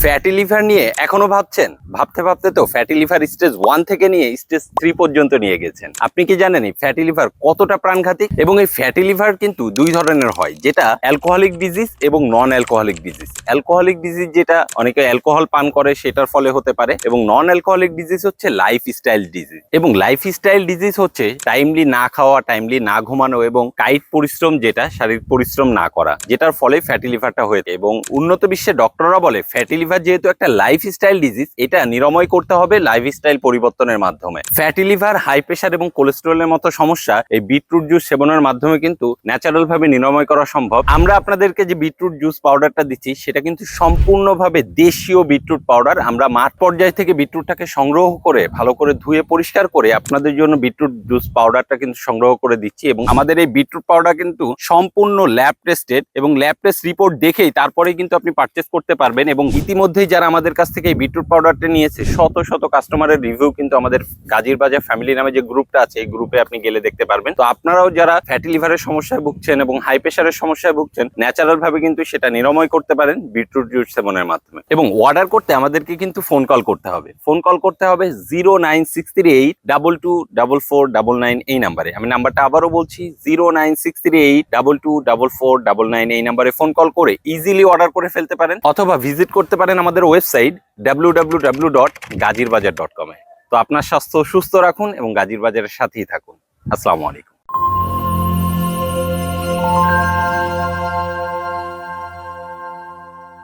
Fatty liver নিয়ে এখনও ভাবছেন? ভাবতে ভাবতে তো ফ্যাটি লিভার স্টেজ ওয়ান থেকে নিয়ে স্টেজ থ্রি পর্যন্ত নিয়ে গেছেন। আপনি কি জানেন এই ফ্যাটি লিভার কতটা প্রাণঘাতী? এবং এই ফ্যাটি লিভার কিন্তু দুই ধরনের হয়, যেটা অ্যালকোহলিক ডিজিজ এবং non alcoholic disease alcoholic disease যেটা অনেকে অ্যালকোহল পান করে, সেটার ফলে হতে পারে, এবং নন অ্যালকোহলিক ডিজিজ হচ্ছে লাইফ স্টাইল ডিজিজ এবং লাইফ স্টাইল ডিজিজ হচ্ছে টাইমলি না খাওয়া টাইমলি না ঘুমানো এবং কায়িক পরিশ্রম যেটা, শারীরিক পরিশ্রম না করা, যেটার ফলে ফ্যাটি লিভারটা হয়েছে এবং উন্নত বিশ্বে ডক্টররা বলে ফ্যাটি লিভার যেহেতু একটা লাইফ স্টাইল ডিজিজ এটা নিরাময় করতে হবে লাইফ স্টাইল পরিবর্তনের মাধ্যমে। ফ্যাটি লিভার হাই প্রেশার এবং কোলেস্টেরলের মতো সমস্যা এই বিটরুট জুস সেবনের মাধ্যমে কিন্তু ন্যাচারাল ভাবে নিরাময় করা সম্ভব। আমরা আপনাদেরকে যে বিটরুট জুস পাউডারটা দিচ্ছি, সেটা কিন্তু সম্পূর্ণভাবে দেশীয় বিটরুট পাউডার আমরা মাঠ পর্যায় থেকে বিটরুটটাকে সংগ্রহ করে, ভালো করে ধুয়ে পরিষ্কার করে আপনাদের জন্য বিটরুট জুস পাউডারটা কিন্তু সংগ্রহ করে দিচ্ছি এবং আমাদের এই বিটরুট পাউডার কিন্তু সম্পূর্ণ ল্যাব টেস্টেড এবং ল্যাব টেস্ট রিপোর্ট দেখেই তারপরেই কিন্তু আপনি পারচেস করতে পারবেন এবং ইতিমধ্যেই যারা আমাদের কাছ থেকে এই বিটরুট পাউডারটা নিয়েছে, শত শত কাস্টমারের রিভিউ কিন্তু আমাদের গাজীর বাজার ফ্যামিলি নামে যে গ্রুপটা আছে, এই গ্রুপে আপনি গেলে দেখতে পারবেন। তো আপনারাও যারা ফ্যাটি লিভারের সমস্যায় ভুগছেন এবং হাই প্রেশারের সমস্যায় ভুগছেন, ন্যাচারাল ভাবে কিন্তু সেটা নিরাময় করতে পারেন বিটরুট জুস সেবনের মাধ্যমে। এবং অর্ডার করতে আমাদেরকে কিন্তু ফোন কল করতে হবে। ফোন কল করতে হবে zero nine six three eight double two double four double nine এই নাম্বারে। আমি নাম্বারটা আবারও বলছি, zero nine six three eight double two double four double nine এই নাম্বারে ফোন কল করে ইজিলি অর্ডার করে ফেলতে পারেন, অথবা ভিজিট করতে পারেন আমাদের website W W W dot dot তো আপনার স্বাস্থ্য সুস্থ রাখুন এবং গাজীর বাজারের সাথেই থাকুন। আসসালামু আলাইকুম।